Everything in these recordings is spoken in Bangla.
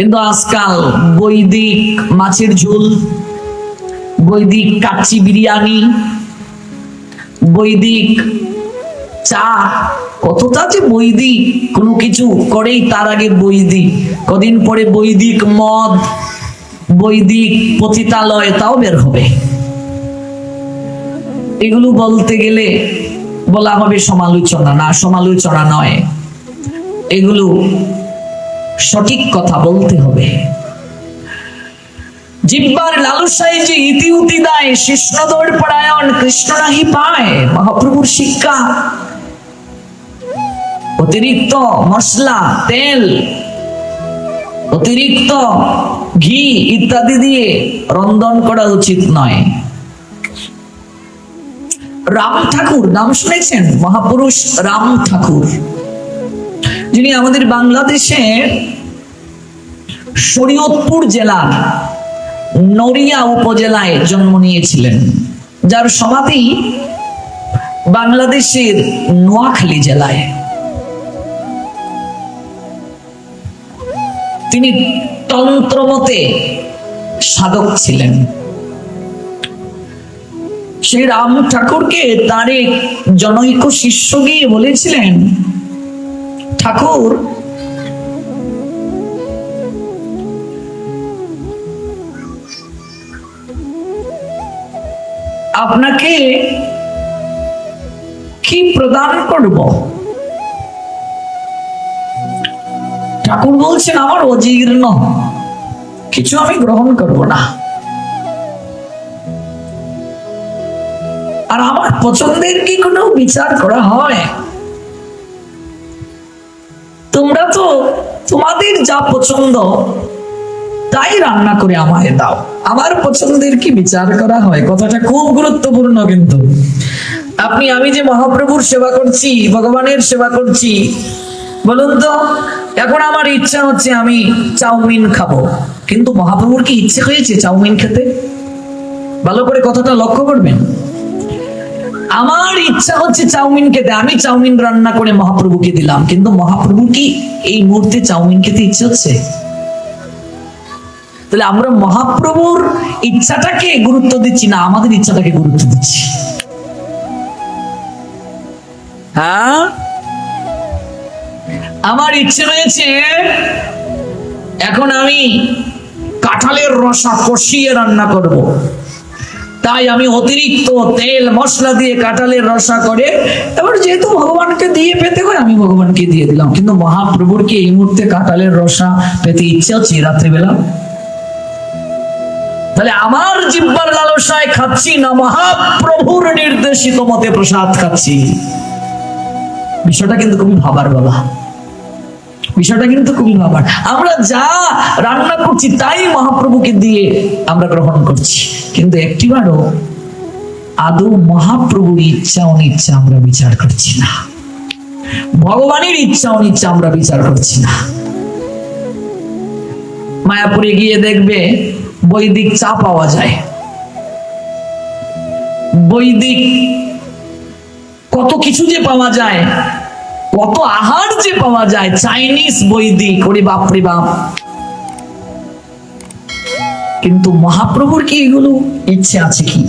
কিন্তু আজকাল বৈদিক মাছের ঝোল, বৈদিক কাচ্চি বিরিয়ানি, বৈদিক চা, কতটা যে বৈদিক কোনো কিছু করেই তার আগে বৈদিক। কদিন পরে বৈদিক মদ, বৈদিক পতিতালয় তাও বের হবে। এগুলো বলতে গেলে বলা হবে সমালোচনা, না সমালোচনা নয়। এগুলো সঠিক কথা বলতে হবে। জিব্বার লালসায় যে ইতিউতি দেয় কৃষ্ণদোর পরায়ণ কৃষ্ণ নাহি পায়, মহাপ্রভুর শিক্ষা। অতিরিক্ত মশলা, তেল, অতিরিক্ত ঘি ইত্যাদি দিয়ে রন্ধন করা উচিত নয়। রাম ঠাকুর, নাম শুনেছেন? মহাপুরুষ রাম ঠাকুর। যিনি আমাদের বাংলাদেশে শরীয়তপুর জেলার নড়িয়া উপজেলায় জন্ম নিয়েছিলেন, যার সমাধি বাংলাদেশের নোয়াখালী জেলায়। তিনি তন্ত্রমতে সাধক ছিলেন। সেই রাম ঠাকুরকে তার এক জনৈক শিষ্য গিয়ে বলেছিলেন ঠাকুর। আপনাকে কি প্রদান করব? ঠাকুর বলছেন, আমার অজীর্ণ। কিছু আমি গ্রহণ করব না। আর আমার পছন্দের কি কোনো বিচার করা হয়? তো তোমাদের যা পছন্দ, তাই রান্না করে আমায় দাও। আমার পছন্দের কি বিচার করা হয়? কথাটা খুব গুরুত্বপূর্ণ কিন্তু। আপনি, আমি যে মহাপ্রভুর সেবা করছি, ভগবানের সেবা করছি, বলুন তো, এখন আমার ইচ্ছা হচ্ছে আমি চাউমিন খাব। কিন্তু মহাপ্রভুর কি ইচ্ছে হয়েছে চাউমিন খেতে? ভালো করে কথাটা লক্ষ্য করবেন। আমার ইচ্ছা হচ্ছে চাউমিন খেতে আমি চাউমিন রান্না করে মহাপ্রভুকে দিলাম। কিন্তু মহাপ্রভু কি এই মুহূর্তে চাউমিন খেতে ইচ্ছে হচ্ছে? তাহলে আমরা মহাপ্রভুর ইচ্ছাটাকে গুরুত্ব দিচ্ছি না, আমাদের ইচ্ছাটাকে গুরুত্ব দিচ্ছি? হ্যাঁ? আমার ইচ্ছে রয়েছে, এখন আমি কাঁঠালের রসা কষিয়ে রান্না করব। তাই আমি অতিরিক্ত তেল মশলা দিয়ে কাঁঠালের রসা করে, এবার যেহেতু ভগবানকে দিয়ে পেতে হয়, আমি ভগবানকে দিয়ে দিলাম। কিন্তু মহাপ্রভুর কি এই মুহূর্তে কাঁঠালের রসা পেতে ইচ্ছে হচ্ছে? রাত্রিবেলা? তাহলে আমার জিব্বার লালসায় খাচ্ছি না মহাপ্রভুর নির্দেশিত মতে প্রসাদ খাচ্ছি? বিষয়টা কিন্তু খুবই ভাবার বাবা বিষয়টা কিন্তু খুবই ভাবার আমরা যা রান্না করছি তাই মহাপ্রভুকে দিয়ে আমরা গ্রহণ করছি। কিন্তু একটিবারও আদৌ মহাপ্রভুর ইচ্ছা অনিচ্ছা আমরা বিচার করছি না। ভগবানের ইচ্ছা অনিচ্ছা আমরা বিচার করছি না। মায়াপুরে গিয়ে দেখবে বৈদিক চা পাওয়া যায়। বৈদিক কত কিছু যে পাওয়া যায়। কত আহার যে পাওয়া যায় চাইনিজ বৈদিক ওরে বাপরে বাপ। কিন্তু মহাপ্রভুর কি এগুলো? ইচ্ছে আছে কি?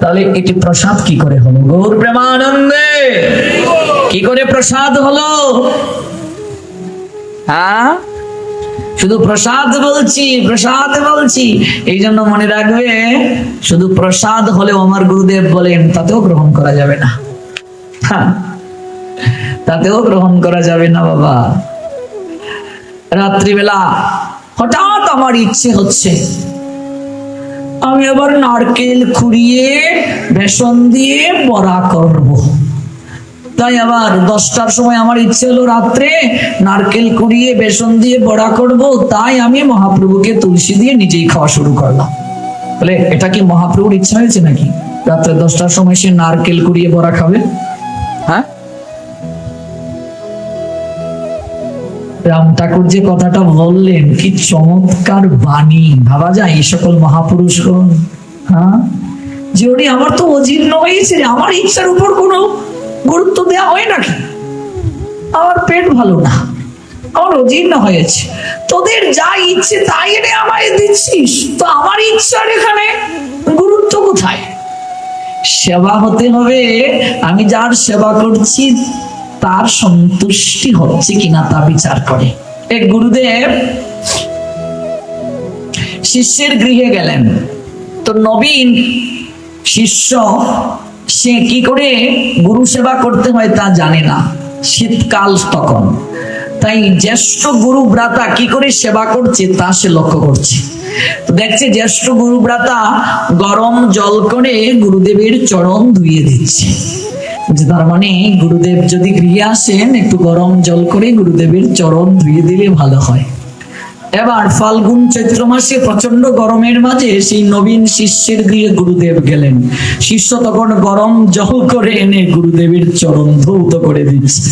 তাহলে এটি প্রসাদ কি করে হলো? গৌর প্রেমানন্দে কি করে প্রসাদ হলো? হ্যাঁ? শুধু প্রসাদ বলছি প্রসাদ বলছি। এই জন্য মনে রাখবে শুধু প্রসাদ হলেও আমার গুরুদেব বলেন তাতেও গ্রহণ করা যাবে না। হ্যাঁ, তাতেও গ্রহণ করা যাবে না, বাবা। রাত্রিবেলা হঠাৎ আমার ইচ্ছে হচ্ছে, আমি আবার নারকেল খুঁড়িয়ে বেসন দিয়ে বড়া করব। তাই আবার দশটার সময় আমার ইচ্ছে হলো রাত্রে নারকেল কুড়িয়ে বেসন দিয়ে বড়া করব, তাই আমি মহাপ্রভুকে তুলসী দিয়ে নিজেই খাওয়া শুরু করলাম। বলে, এটা কি মহাপ্রভুর ইচ্ছা হয়েছে নাকি? রাত্রে দশটার সময় সে নারকেল কুড়িয়ে বড়া খাবে? হ্যাঁ? রাম ঠাকুর যে কথাটা বললেন, কি চমৎকার বাণী। ভাবা যায় এই সকল মহাপুরুষগণ হ্যাঁ? যে উনি আমার তো অজীর্ণ হয়েছে আমার ইচ্ছার উপর কোনো গুরুত্ব দেওয়া হয় নাকি? আমার পেট ভালো না। আমার অজীর্ণ হয়েছে। তোদের যা ইচ্ছে তাই এনে আমায় দিচ্ছিস। তো আমার ইচ্ছার এখানে গুরুত্ব কোথায়? সেবা হতে হবে। আমি যার সেবা করছি তার সন্তুষ্টি হচ্ছে কিনা তা বিচার করে। এক গুরুদেব শিষ্যের গৃহে গেলেন। তো নবীন শিষ্য, সে কি করে গুরু সেবা করতে হয় তা জানে না। শীতকাল তখন। তাই জ্যেষ্ঠ গুরু ব্রাতা কি করে সেবা করছে তা সে লক্ষ্য করছে। দেখছে জ্যেষ্ঠ গুরু ব্রাতা গরম জল করে গুরুদেবের চরণ ধুয়ে দিচ্ছে। তার মানে গুরুদেব যদি গৃহে আসেন, একটু গরম জল করে গুরুদেবের চরণ ধুইয়ে দিলে ভালো হয়। এবার ফাল্গুন চৈত্র মাসে প্রচণ্ড গরমের মাঝে সেই নবীন শিষ্যের গৃহে গুরুদেব গেলেন। শিষ্য তখন গরম জল করে এনে গুরুদেবের চরণ ধৌত করে দিচ্ছে।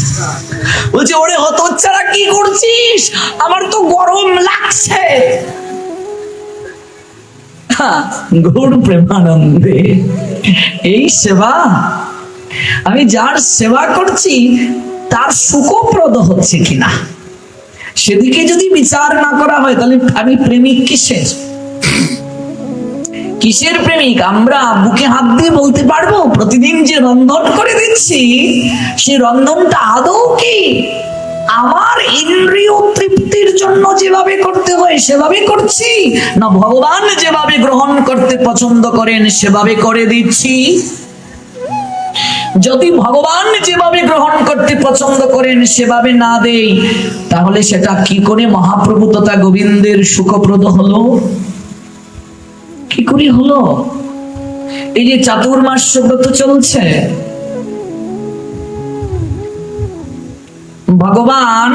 বলছে, ওরে হতচ্ছাড়া কি করছিস? আমার তো গরম লাগছে। গৌর প্রেমানন্দে। এই সেবা আমি যার সেবা করছি, তার সুখপ্রদ হচ্ছে কিনা? সেদিকে যদি বিচার না করা হয়, তাহলে আমি প্রেমিক কিসের? কিসের প্রেমিক? আমরা বুকে হাত দিয়ে বলতে পারব, প্রতিদিন যে রন্ধন করে দিচ্ছি সেই রন্ধনটা আদৌ কি? আমার ইন্দ্রিয় তৃপ্তির জন্য যেভাবে করতে হয়, সেভাবে করছি? না ভগবান যেভাবে গ্রহণ করতে পছন্দ করেন, সেভাবে করে দিচ্ছি? যদি ভগবান যেভাবে গ্রহণ করতে পছন্দ করেন, সেভাবে না দেই, তাহলে সেটা কি করে মহাপ্রভু তথা গোবিন্দের সুখপ্রদ হলো? কি করে হলো? এই যে চাতুর্মাস্য ব্রত চলছে। ভগবান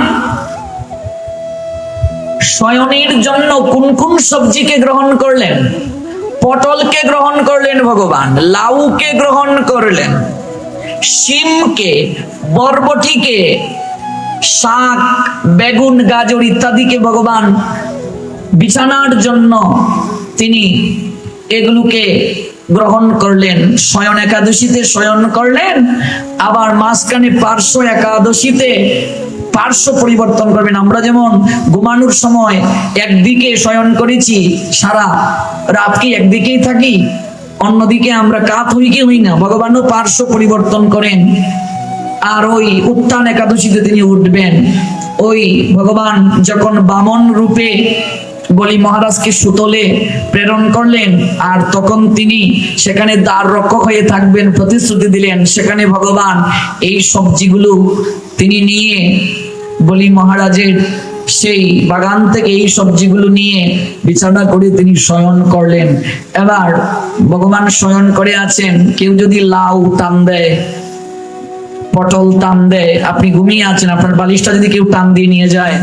শয়নের জন্য কোন কোন সবজিকে গ্রহণ করলেন? পটলকে গ্রহণ করলেন ভগবান, লাউকে গ্রহণ করলেন। শিমকে, বরবটিকে, শাক, বেগুন, গাজর ইত্যাদিকে ভগবান বিছানার জন্য তিনি এগুলোকে গ্রহণ করলেন। শয়ন একাদশীতে শয়ন করলেন, আবার মাঝখানে পার্শ্ব একাদশীতে পার্শ্ব পরিবর্তন করবেন। আমরা যেমন ঘুমানোর সময় একদিকে শয়ন করেছি, সারা রাত কি একদিকেই থাকি? অন্যদিকে আমরা কাত হই কি হই না, ভগবানও পার্শ্ব পরিবর্তন করেন। আর ওই উত্থান একাদশীতে তিনি উঠবেন। ওই ভগবান যখন বামন রূপে বলি মহারাজকে সুতলে প্রেরণ করলেন, আর তখন তিনি সেখানে দ্বার রক্ষক হয়ে থাকবেন, প্রতিশ্রুতি দিলেন। সেখানে ভগবান এই সবজিগুলো তিনি নিয়ে বলি মহারাজের সেই বাগান থেকে এই সবজিগুলো নিয়ে বিছানা করে তিনি শয়ন করলেন। এবার ভগবান শয়ন করে আছেন কেউ যদি লাউ টান দেয় পটল টান দেয় আপনি ঘুমিয়ে আছেন আপনার বালিশটা যদি কেউ টান দিয়ে নিয়ে যায়।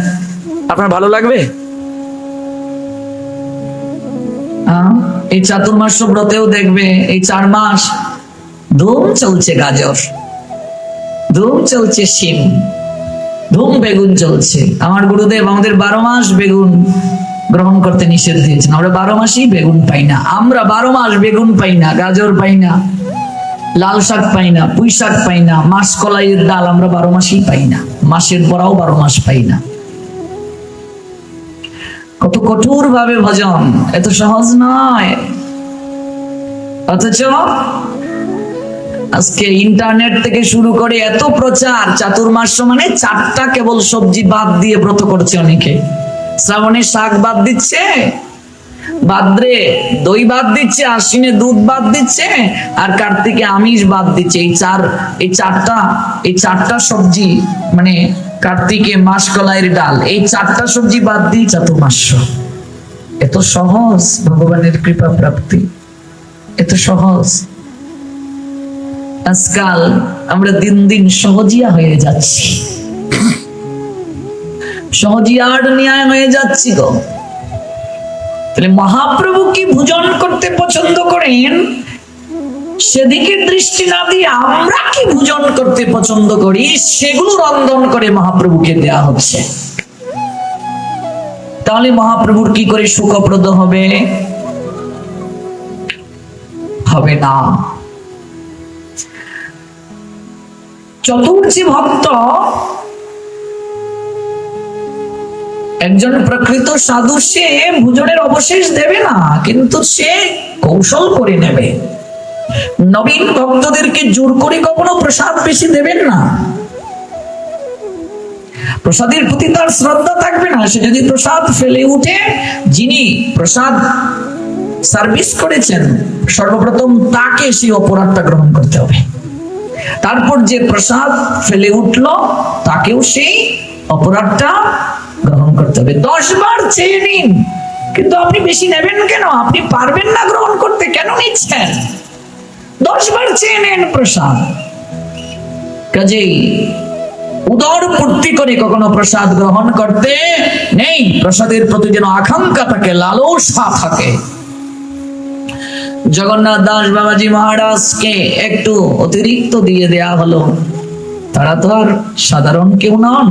আপনার ভালো লাগবে? এই চাতুর্মাস ব্রতেও দেখবে এই চার মাস ধুম চলছে গাজর ধুম চলছে শিম। ধুম বেগুন চলছে আমার গুরুদেব আমাদের বারো মাস বেগুন গ্রহণ করতে নিষেধ দিয়েছেন। আমরা বারো মাসই বেগুন পাই না। আমরা বারো মাস বেগুন পাই না, গাজর পাই না, লাল শাক পাই না, পুঁই শাক পাই না মাস কলাইয়ের ডাল আমরা বারো মাসই পাই না। মাসের পরাও বারো মাস পাই না। কত কঠোর ভাবে ভজন, এত সহজ নয়। অথচ আজকে ইন্টারনেট থেকে শুরু করে এত প্রচার চাতুর্মাস মানে চারটা কেবল সবজি বাদ দিয়ে ব্রত করছে অনেকে। শ্রাবণে শাক বাদ দিচ্ছে ভাদ্রে দই বাদ দিচ্ছে, আশ্বিনে দুধ বাদ দিচ্ছে, আর কার্তিকে আমিষ বাদ দিচ্ছে। এই চার, এই চারটা এই চারটা সবজি মানে কার্তিকে মাসকলাইয়ের ডাল, এই চারটা সবজি বাদ দিয়ে চাতুর্মাস্য। এত সহজ ভগবানের কৃপা প্রাপ্তি। এত সহজ। আজকাল আমরা দিন দিন সহজিয়া হয়ে যাচ্ছি। সহজিয়ার ন্যায় হয়ে যাচ্ছি গো। তাহলে মহাপ্রভু কি ভোজন করতে পছন্দ করেন? সেদিকে দৃষ্টি না দিয়ে আমরা কি ভোজন করতে পছন্দ করি? সেগুলো রন্ধন করে মহাপ্রভুকে দেয়া হচ্ছে। তাহলে মহাপ্রভুর কি করে সুখপ্রদ হবে? হবে না। চতুর্থী ভক্ত একজন প্রকৃত সাধু, সে ভোজনের অবশেষ দেবে না, কিন্তু সে কৌশল করে নেবে। নবীন ভক্তদেরকে জোর করে কখনো প্রসাদ বেশি দেবেন না। প্রসাদের প্রতি তার শ্রদ্ধা থাকবে না, সে যদি প্রসাদ ফেলে উঠে, যিনি প্রসাদ সার্ভিস করেছেন, সর্বপ্রথম তাকে সেই অপরাধটা গ্রহণ করতে হবে। তারপর যে প্রসাদ ফেলে উঠল, তাকেও সেই অপরাধটা গ্রহণ করতে হবে। দশ বার চেয়ে নিন, কিন্তু আপনি বেশি নেবেন কেন? আপনি পারবেন না গ্রহণ করতে, কেন নিচ্ছেন? দশ বার চেয়ে নেন প্রসাদ। কাজেই উদর পূর্তি করে কখনো প্রসাদ গ্রহণ করতে নেই। প্রসাদের প্রতি যেন আকাঙ্ক্ষা থাকে, লালসা থাকে। জগন্নাথ দাস বাবাজি মহারাজকে একটু অতিরিক্ত দিয়ে দেয়া হলো। তারা তো আর সাধারণ কেউ নন।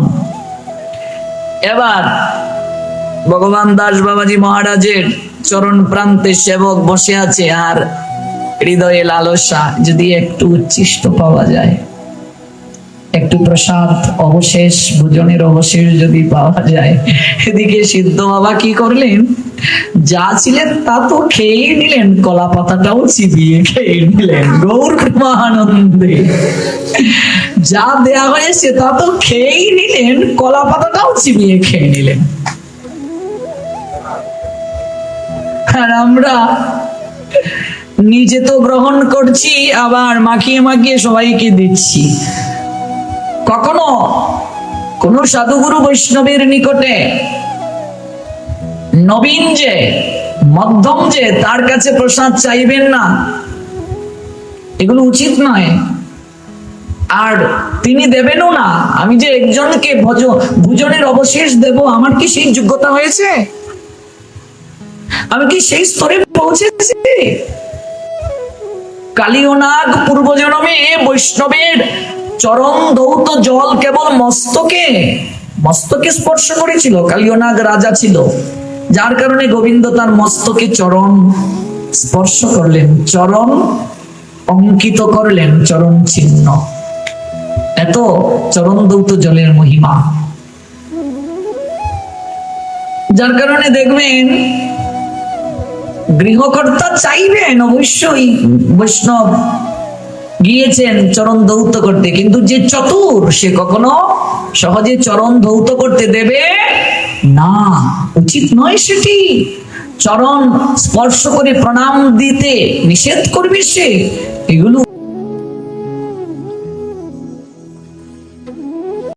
এবার ভগবান দাস বাবাজি মহারাজের চরণ প্রান্তে সেবক বসে আছে আর হৃদয়ে লালসা যদি একটু উচ্ছিষ্ট পাওয়া যায়। একটু প্রসাদ অবশেষ, ভোজনের অবশেষ যদি পাওয়া যায়। এদিকে সিদ্ধ বাবা কি করলেন? যা ছিলেন তা তো খেয়েই নিলেন কলা পাতাটাও চিবিয়ে খেয়ে নিলেন। গৌর প্রেমানন্দে যা দেয়া হয়েছে তা তো খেয়েই নিলেন কলা পাতাটাও চিবিয়ে খেয়ে নিলেন। আর আমরা নিজে তো গ্রহণ করছি, আবার মাখিয়ে মাখিয়ে সবাইকে দিচ্ছি। কখনো কোন সাধুগুরু বৈষ্ণবের নিকটে নবীন যে, মধ্যম যে, তার কাছে প্রসাদ চাইবেন না। এগুলো উচিত নয়। আর তিনি দেবেনও না। আমি যে একজনকে ভজ, ভোজনের অবশেষ দেব, আমার কি সেই যোগ্যতা হয়েছে? আমি কি সেই স্তরে পৌঁছেছি? কালিয়নাগ পূর্বজন্মে বৈষ্ণবের চরণ দৌত জল কেবল মস্তকে মস্তকে স্পর্শ করেছিল। কালিয়নাগ রাজা ছিল। যার কারণে গোবিন্দ তার মস্তকে চরণ স্পর্শ করলেন, চরণ অঙ্কিত করলেন, চরণ চিহ্ন এত চরণ দৌত জলের মহিমা। যার কারণে দেখবেন, গৃহকর্তা চাইবেন অবশ্যই বৈষ্ণব গিয়েছেন চরণ দৌত করতে, কিন্তু যে চতুর সে কখনো সহজে চরণ ধৌত করতে দেবে না উচিত নয় সেটি। চরণ স্পর্শ করে প্রণাম দিতে নিষেধ করবে সে। এগুলো